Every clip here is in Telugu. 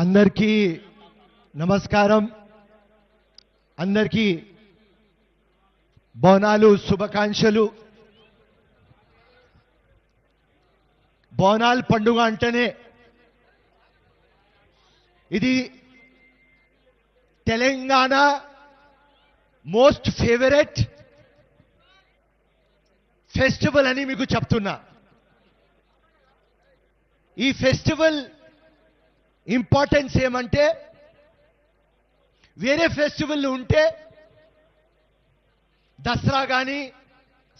అందరికీ నమస్కారం. అందరికీ బోనాలు శుభాకాంక్షలు. బోనాల్ పండుగ అంటేనే ఇది తెలంగాణ మోస్ట్ ఫేవరెట్ ఫెస్టివల్ అని మీకు చెప్తున్నా. ఈ ఫెస్టివల్ ఇంపార్టెన్స్ ఏమంటే వేరే ఫెస్టివల్ ఉంటే దసరా కానీ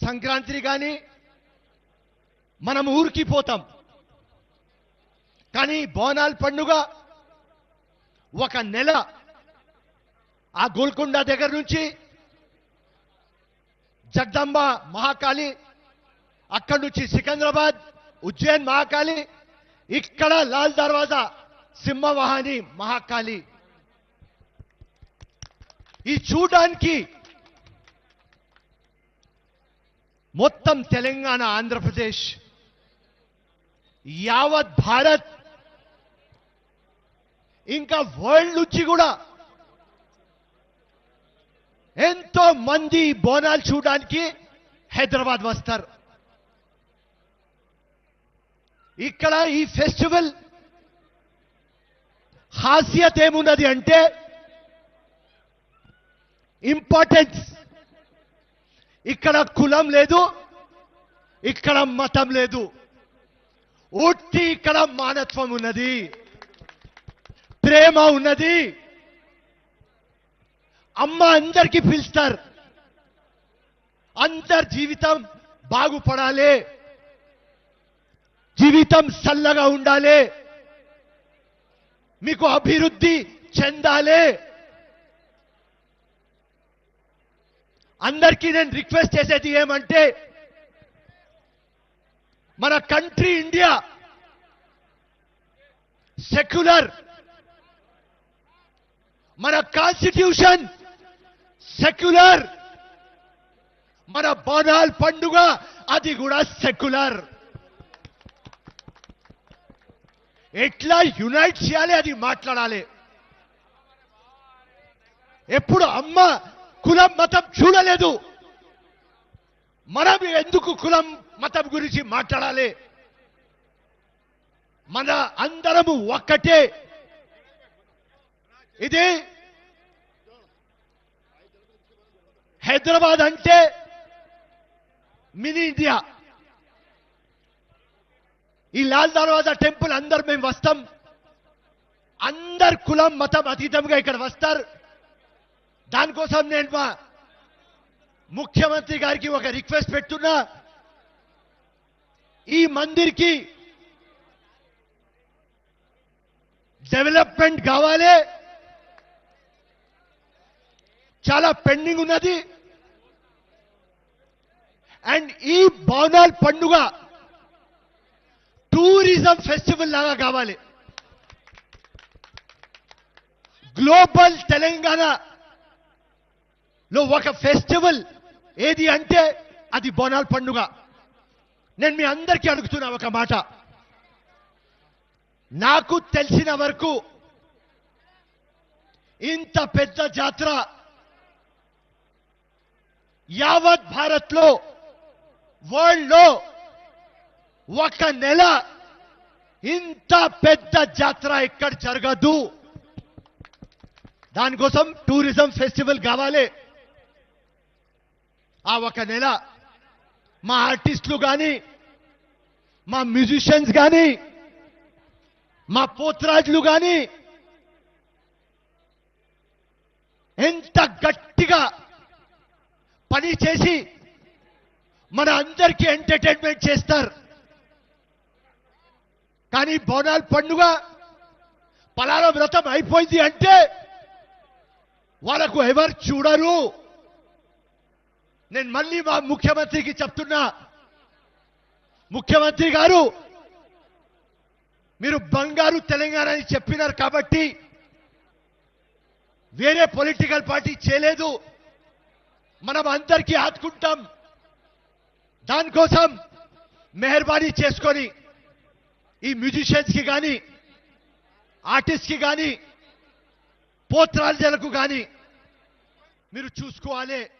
సంక్రాంతి కానీ మనం ఊరికి పోతాం. కానీ బోనాల పండుగ ఒక నెల ఆ గోల్కొండ దగ్గర నుంచి జగదంబ మహాకాళి అక్కడి నుంచి సికింద్రాబాద్ ఉజ్జయిన్ మహాకాళి ఇక్కడ లాల్ దర్వాజా సింహవాహిని మహాకాళి ఈ చూడడానికి మొత్తం తెలంగాణ ఆంధ్రప్రదేశ్ యావత్ భారత్ ఇంకా వరల్డ్ నుంచి కూడా ఎంతో మంది బోనాలు చూడడానికి హైదరాబాద్ వస్తారు ఇక్కడ ఈ ఫెస్టివల్ హాస్యత ఏమున్నది అంటే ఇంపార్టెన్స్ ఇక్కడ కులం లేదు ఇక్కడ మతం లేదు. ఒట్టి ఇక్కడ మానత్వం ఉన్నది ప్రేమ ఉన్నది. అమ్మ అందరికీ పిలుస్తారు. అందరి జీవితం బాగుపడాలి జీవితం చల్లగా ఉండాలి. మీకు అభివృద్ధి చెందాలే. అందరికీ నేను రిక్వెస్ట్ చేసేది ఏమంటే మన కంట్రీ ఇండియా సెక్యులర్ మన కాన్స్టిట్యూషన్ సెక్యులర్ మన బోనాల్ పండుగ అది కూడా సెక్యులర్. ఎట్లా యునైట్ చేయాలి అది మాట్లాడాలి. ఎప్పుడు అమ్మ కులం మతం చూడలేదు. మనం ఎందుకు కులం మతం గురించి మాట్లాడాలి? మన అందరము ఒక్కటే. ఇది హైదరాబాద్ అంటే మినీ ఇండియా. ఈ లాల్ దర్వాజా టెంపుల్ అందరు మేము వస్తాం. అందరు కులం మతం అతీతంగా ఇక్కడ వస్తారు. దానికోసం నేను మా ముఖ్యమంత్రి గారికి ఒక రిక్వెస్ట్ పెట్టున్నా. ఈ మందిర్కి డెవలప్మెంట్ కావాలి. చాలా పెండింగ్ ఉన్నది. అండ్ ఈ బోనాల్ పండుగ టూరిజం ఫెస్టివల్ లాగా కావాలి. గ్లోబల్ తెలంగాణ లో ఒక ఫెస్టివల్ ఏది అంటే అది బోనాల్ పండుగ. నేను మీ అందరికీ అడుగుతున్నా ఒక మాట. నాకు తెలిసిన వరకు ఇంత పెద్ద జాతర యావత్ భారత్లో లో ఒక నెల ఇంత పెద్ద జాతర ఎక్కడ జరగదు. దానికోసం టూరిజం ఫెస్టివల్ కావాలి. ఆ ఒక నెల మా ఆర్టిస్టులు కానీ మా మ్యూజిషియన్స్ కానీ మా పోత్రాజులు కానీ ఎంత గట్టిగా పని చేసి మన అందరికీ ఎంటర్టైన్మెంట్ చేస్తారు. కానీ బోనాల పండుగ పలానా వ్రతం అయిపోయింది అంటే వాళ్ళకు ఎవరు చూడరు. నేను మళ్ళీ మా ముఖ్యమంత్రికి చెప్తున్నా. ముఖ్యమంత్రి గారు మీరు బంగారు తెలంగాణ అని చెప్పినారు కాబట్టి వేరే పొలిటికల్ పార్టీ చేయలేదు. మనం అందరికీ ఆదుకుంటాం. దానికోసం మెహర్బానీ చేసుకొని ఈ మ్యూజిషియన్స్కి కానీ ఆర్టిస్ట్కి కానీ పోత్రాలజలకు కానీ మీరు చూసుకోవాలి.